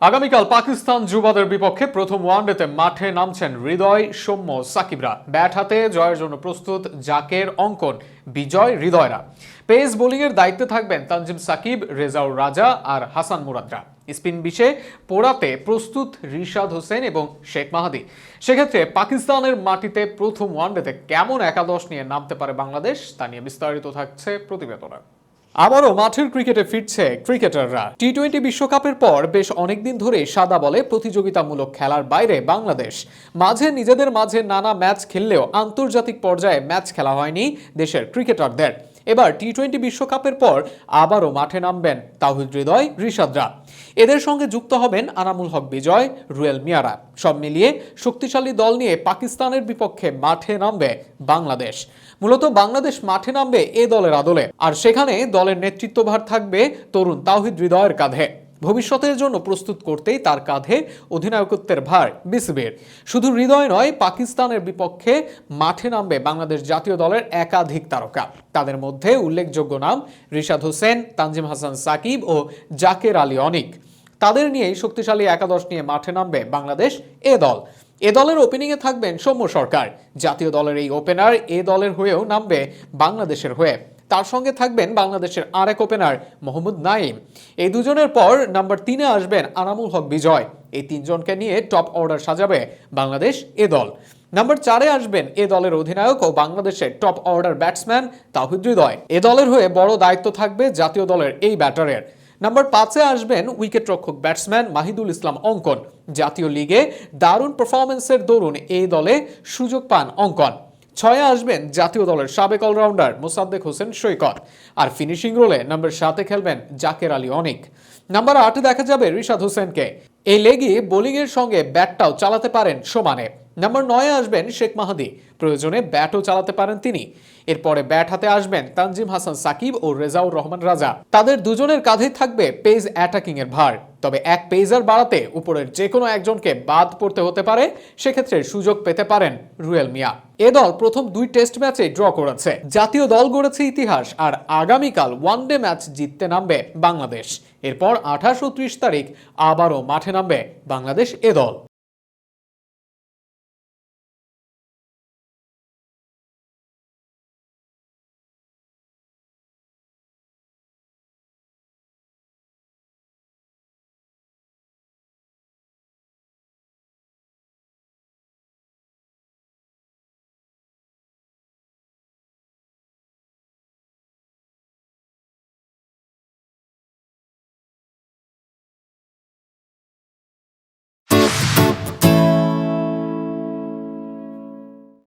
আগামীকাল পাকিস্তান যুবাদের বিপক্ষে প্রথম ওয়ানডেতে মাঠে নামছেন হৃদয় সৌম্য সাকিবরা। ব্যাট হাতে জয়ের জন্য প্রস্তুত জাকের অঙ্কন, বিজয় হৃদয়রা। পেস বোলিংয়ের দায়িত্বে থাকবেন তানজিম সাকিব, রেজাউর রাজা আর হাসান মুরাদরা। স্পিন বিশে পোড়াতে প্রস্তুত রিশাদ হোসেন এবং শেখ মাহাদি। সেক্ষেত্রে পাকিস্তানের মাটিতে প্রথম ওয়ানডেতে কেমন একাদশ নিয়ে নামতে পারে বাংলাদেশ, তা নিয়ে বিস্তারিত থাকছে প্রতিবেদনে। আবারও মাঠের ক্রিকেটে ফিরছে ক্রিকেটাররা। টি টোয়েন্টি বিশ্বকাপের পর বেশ অনেকদিন ধরে সাদা বলে প্রতিযোগিতামূলক খেলার বাইরে বাংলাদেশ। মাঝে নিজেদের মাঝে নানা ম্যাচ খেললেও আন্তর্জাতিক পর্যায়ে ম্যাচ খেলা হয়নি দেশের ক্রিকেটারদের। এবার টি টোয়েন্টি বিশ্বকাপের পর আবারও মাঠে নামবেন তাহিদ হৃদয় ঋষাদরা এদের সঙ্গে যুক্ত হবেন আনামুল হক বিজয়, রুয়েল মিয়ারা। সব মিলিয়ে শক্তিশালী দল নিয়ে পাকিস্তানের বিপক্ষে মাঠে নামবে বাংলাদেশ। মূলত বাংলাদেশ মাঠে নামবে এ দলের আদলে। আর সেখানে দলের নেতৃত্বভার থাকবে তরুণ তাহিদ হৃদয়ের কাঁধে। ভবিষ্যতের জন্য প্রস্তুত করতেই তার কাঁধে অধিনায়কত্বের ভার বিসিবির শুধু হৃদয় নয়, পাকিস্তানের বিপক্ষে মাঠে নামবে বাংলাদেশ জাতীয় দলের একাধিক তারকা। তাদের মধ্যে উল্লেখযোগ্য নাম রিশাদ হোসেন, তানজিম হাসান সাকিব ও জাকের আলী অনিক। তাদের নিয়েই শক্তিশালী একাদশ নিয়ে মাঠে নামবে বাংলাদেশ এ দল। এ দলের ওপেনিংয়ে থাকবেন সৌম্য সরকার। জাতীয় দলের এই ওপেনার এ দলের হয়েও নামবে বাংলাদেশের হয়ে। তার সঙ্গে থাকবেন বাংলাদেশের আরেক ওপেনার মোহাম্মদ নাইম এই দুজনের পর নাম্বার তিনে আসবেন আনামুল হক বিজয়। এই তিনজনকে নিয়ে টপ অর্ডার সাজাবে বাংলাদেশ এ দল। নাম্বার চারে আসবেন এ দলের অধিনায়ক ও বাংলাদেশের top order batsman Towhid Hridoy. A দলের হয়ে বড় দায়িত্ব থাকবে জাতীয় দলের এই ব্যাটারের। নাম্বার পাঁচে আসবেন উইকেট রক্ষক ব্যাটসম্যান মাহিদুল ইসলাম অঙ্কন। জাতীয় লিগে দারুণ পারফরমেন্সের দরুন এই দলে সুযোগ পান অঙ্কন। ছয়ে আসবেন জাতীয় দলের সাবেক অলরাউন্ডার মোসাদ্দেক হোসেন সৈকত। আর ফিনিশিং রোলে নাম্বার সাতে খেলবেন জাকের আলী অনিক। নাম্বার আটে দেখা যাবে রিশাদ হোসেনকে। এই লেগে বোলিংয়ের সঙ্গে ব্যাটটাও চালাতে পারেন সমানে। নাম্বার নয়ে আসবেন শেখ মাহাদি। প্রয়োজনে ব্যাটও চালাতে পারেন তিনি। এরপরে ব্যাট হাতে আসবেন তানজিম হাসান সাকিব ও রেজাউর রহমান রাজা। তাদের দুজনের কাঁধেই থাকবে পেজ অ্যাটাকিং এর ভার। তবে এক পেজার বাড়াতে উপরের যে কোনো একজনকে বাদ পড়তে হতে পারে, সেক্ষেত্রে সুযোগ পেতে পারেন রুয়েল মিয়া। এ দল প্রথম দুই টেস্ট ম্যাচে ড্র করেছে। জাতীয় দল গড়েছে ইতিহাস আর আগামীকাল ওয়ানডে ম্যাচ জিততে নামবে বাংলাদেশ। এরপর আঠাশ ও ত্রিশ তারিখ আবারও মাঠে নামবে বাংলাদেশ এ দল।